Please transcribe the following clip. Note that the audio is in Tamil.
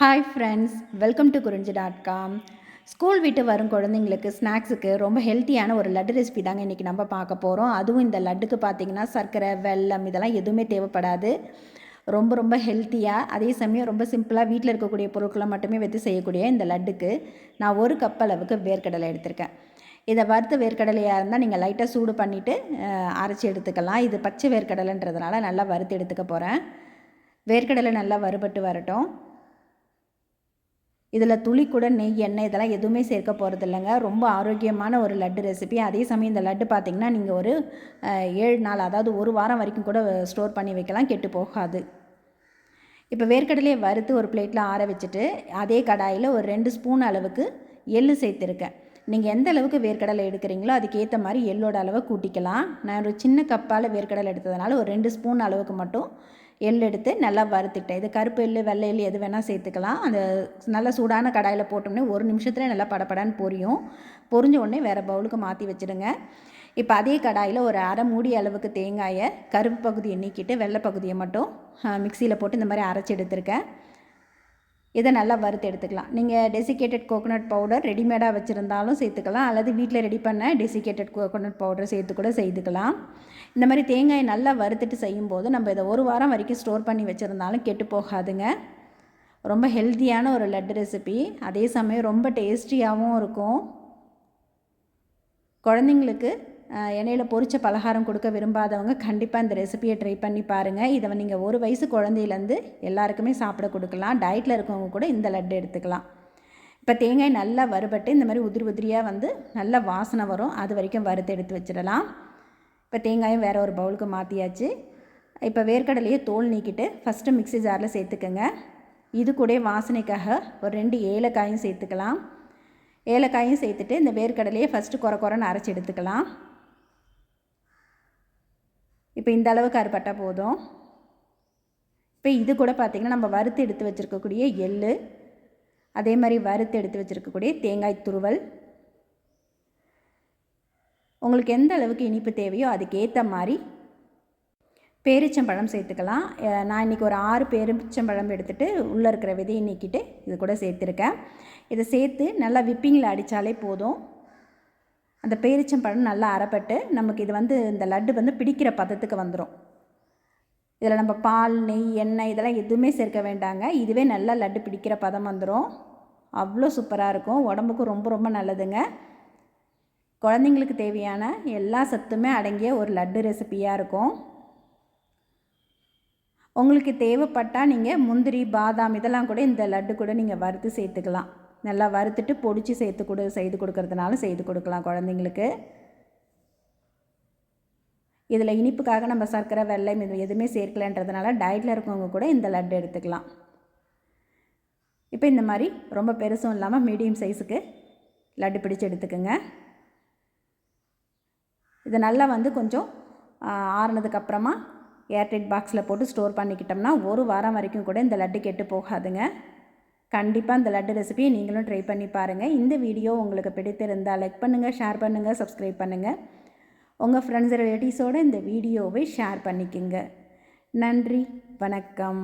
Hi friends welcome to Kurinji dot com school விட்டு வரும் குழந்தைங்களுக்கு ஸ்நாக்ஸுக்கு ரொம்ப ஹெல்த்தியான ஒரு லட்டு ரெசிபி தாங்க இன்றைக்கி நம்ம பார்க்க போகிறோம் அதுவும் இந்த லட்டுக்கு பார்த்திங்கன்னா சர்க்கரை வெல்லம் இதெல்லாம் எதுவுமே தேவைப்படாது. ரொம்ப ரொம்ப ஹெல்த்தியாக அதே சமயம் ரொம்ப சிம்பிளாக வீட்டில் இருக்கக்கூடிய பொருட்களை மட்டுமே வச்சு செய்யக்கூடிய இந்த லட்டுக்கு நான் ஒரு கப் அளவுக்கு வேர்க்கடலை எடுத்திருக்கேன். இதை வறுத்த வேர்க்கடலையாக இருந்தால் நீங்கள் லைட்டாக சூடு பண்ணிவிட்டு அரைச்சி எடுத்துக்கலாம். இது பச்சை வேர்க்கடலைன்றதுனால நல்லா வறுத்து எடுத்துக்க போகிறேன் வேர்க்கடலை நல்லா வறுபட்டு வரட்டும். இதில் துளி கூட நெய் எண்ணெய் இதெல்லாம் எதுவுமே சேர்க்க போகிறது இல்லைங்க. ரொம்ப ஆரோக்கியமான ஒரு லட்டு ரெசிபி அதே சமயம் இந்த லட்டு பார்த்திங்கன்னா நீங்கள் ஒரு ஏழு நாள் அதாவது ஒரு வாரம் வரைக்கும் கூட ஸ்டோர் பண்ணி வைக்கலாம். கெட்டு போகாது. இப்போ வேர்க்கடலையை வறுத்து ஒரு பிளேட்டில் ஆற வச்சுட்டு அதே கடாயில் ஒரு ரெண்டு ஸ்பூன் அளவுக்கு எள்ளு சேர்த்துருக்கேன். நீங்கள் எந்த அளவுக்கு வேர்க்கடலை எடுக்கிறீங்களோ அதுக்கேற்ற மாதிரி எள்ளோட அளவை கூட்டிக்கலாம். நான் ஒரு சின்ன கப்பால் வேர்க்கடலை எடுத்ததுனால ஒரு ரெண்டு ஸ்பூன் அளவுக்கு மட்டும் எள் எடுத்து நல்லா வறுத்துட்டேன் இது கருப்பு எள் வெள்ளை எள் எது வேணால் சேர்த்துக்கலாம். அந்த நல்லா சூடான கடாயில் போட்டோம்னே ஒரு நிமிஷத்தில் நல்லா படப்படான்னு பொரியும். பொரிஞ்ச உடனே வேறு பவுலுக்கு மாற்றி வச்சுடுங்க. இப்போ அதே கடாயில் ஒரு அரை மூடி அளவுக்கு தேங்காயை கருப்பு பகுதியை நீக்கிட்டு வெள்ளை பகுதியை மட்டும் மிக்சியில் போட்டு இந்த மாதிரி அரைச்சி எடுத்துருக்கேன். இதை நல்லா வறுத்து எடுத்துக்கலாம். நீங்கள் டெசிகேட்டட் கோகோனட் பவுடர் ரெடிமேடாக வச்சுருந்தாலும் சேர்த்துக்கலாம். அல்லது வீட்டில் ரெடி பண்ண டெசிகேட்டட் கோகோனட் பவுடர் சேர்த்து கூட செய்துக்கலாம். இந்த மாதிரி தேங்காயை நல்லா வறுத்துட்டு செய்யும்போது நம்ம இதை ஒரு வாரம் வரைக்கும் ஸ்டோர் பண்ணி வச்சுருந்தாலும் கெட்டு போகாதுங்க. ரொம்ப ஹெல்த்தியான ஒரு லட்டு ரெசிபி அதே சமயம் ரொம்ப டேஸ்டியாகவும் இருக்கும். குழந்தைங்களுக்கு எண்ணெயில் பொரித்த பலகாரம் கொடுக்க விரும்பாதவங்க கண்டிப்பாக இந்த ரெசிபியை ட்ரை பண்ணி பாருங்கள் இதை நீங்கள் ஒரு வயசு குழந்தையிலேருந்து எல்லாருக்குமே சாப்பிட கொடுக்கலாம். டயட்டில் இருக்கவங்க கூட இந்த லட்டு எடுத்துக்கலாம். இப்போ தேங்காய் நல்லா வறுபட்டு இந்த மாதிரி உதிரி உதிரியாக வந்து நல்ல வாசனை வரும். அது வரைக்கும் வறுத்து எடுத்து வச்சிடலாம். இப்போ தேங்காயும் வேறு ஒரு பவுலுக்கு மாற்றியாச்சு இப்போ வேர்க்கடலையே தோல் நீக்கிட்டு ஃபஸ்ட்டு மிக்சி ஜாரில் சேர்த்துக்கோங்க. இது கூட வாசனைக்காக ஒரு ரெண்டு ஏலக்காயும் சேர்த்துக்கலாம். ஏலக்காயும் சேர்த்துட்டு இந்த வேர்க்கடலையே ஃபஸ்ட்டு குறை குறைன்னு அரைச்சி எடுத்துக்கலாம். இப்போ இந்த அளவுக்கு அறுபட்டால் போதும். இப்போ இது கூட பார்த்திங்கன்னா நம்ம வறுத்து எடுத்து வச்சுருக்கக்கூடிய எள் அதே மாதிரி வறுத்து எடுத்து வச்சுருக்கக்கூடிய தேங்காய் துருவல். உங்களுக்கு எந்த அளவுக்கு இனிப்பு தேவையோ அதுக்கேற்ற மாதிரி பேரிச்சம்பழம் சேர்த்துக்கலாம். நான் இன்றைக்கி ஒரு ஆறு பேரிச்சம்பழம் எடுத்துகிட்டு உள்ளே இருக்கிற விதையை நீக்கிட்டு இது கூட சேர்த்துருக்கேன். இதை சேர்த்து நல்லா விப்பிங்கில் அடித்தாலே போதும். அந்த பேரிச்சம்பழம் நல்லா அறப்பட்டு நமக்கு இது வந்து இந்த லட்டு வந்து பிடிக்கிற பதத்துக்கு வந்துடும் இதில் நம்ம பால் நெய் எண்ணெய் இதெல்லாம் எதுவுமே சேர்க்க வேண்டாங்க. இதுவே நல்லா லட்டு பிடிக்கிற பதம் வந்துடும் அவ்வளோ சூப்பராக இருக்கும். உடம்புக்கும் ரொம்ப ரொம்ப நல்லதுங்க. குழந்தைங்களுக்கு தேவையான எல்லா சத்துமே அடங்கிய ஒரு லட்டு ரெசிப்பியாக இருக்கும். உங்களுக்கு தேவைப்பட்டால் நீங்கள் முந்திரி பாதாம் இதெல்லாம் கூட இந்த லட்டு கூட நீங்கள் வறுத்து சேர்த்துக்கலாம். நல்லா வறுத்துட்டு பொடிச்சு சேர்த்து கொடு செய்து கொடுக்கறதுனாலும் செய்து கொடுக்கலாம் குழந்தைங்களுக்கு. இதில் இனிப்புக்காக நம்ம சர்க்கரை வெள்ளை இது எதுவுமே சேர்க்கலன்றதுனால டயட்டில் இருக்கவங்க கூட இந்த லட்டு எடுத்துக்கலாம். இப்போ இந்த மாதிரி ரொம்ப பெருசும் இல்லாமல் மீடியம் சைஸுக்கு லட்டு பிடிச்சு எடுத்துக்கோங்க. இது நல்லா வந்து கொஞ்சம் ஆறுனதுக்கப்புறமா ஏர்டைட் பாக்ஸில் போட்டு ஸ்டோர் பண்ணிக்கிட்டோம்னா ஒரு வாரம் வரைக்கும் கூட இந்த லட்டு கெட்டு போகாதுங்க. கண்டிப்பாக இந்த லட்டு ரெசிபியை நீங்களும் ட்ரை பண்ணி பாருங்கள் இந்த வீடியோ உங்களுக்கு பிடித்திருந்தால் லைக் பண்ணுங்கள் ஷேர் பண்ணுங்கள் சப்ஸ்கிரைப் பண்ணுங்கள் உங்கள் ஃப்ரெண்ட்ஸ் ரிலேட்டிவ்ஸோடு இந்த வீடியோவை ஷேர் பண்ணிக்கோங்க. நன்றி வணக்கம்.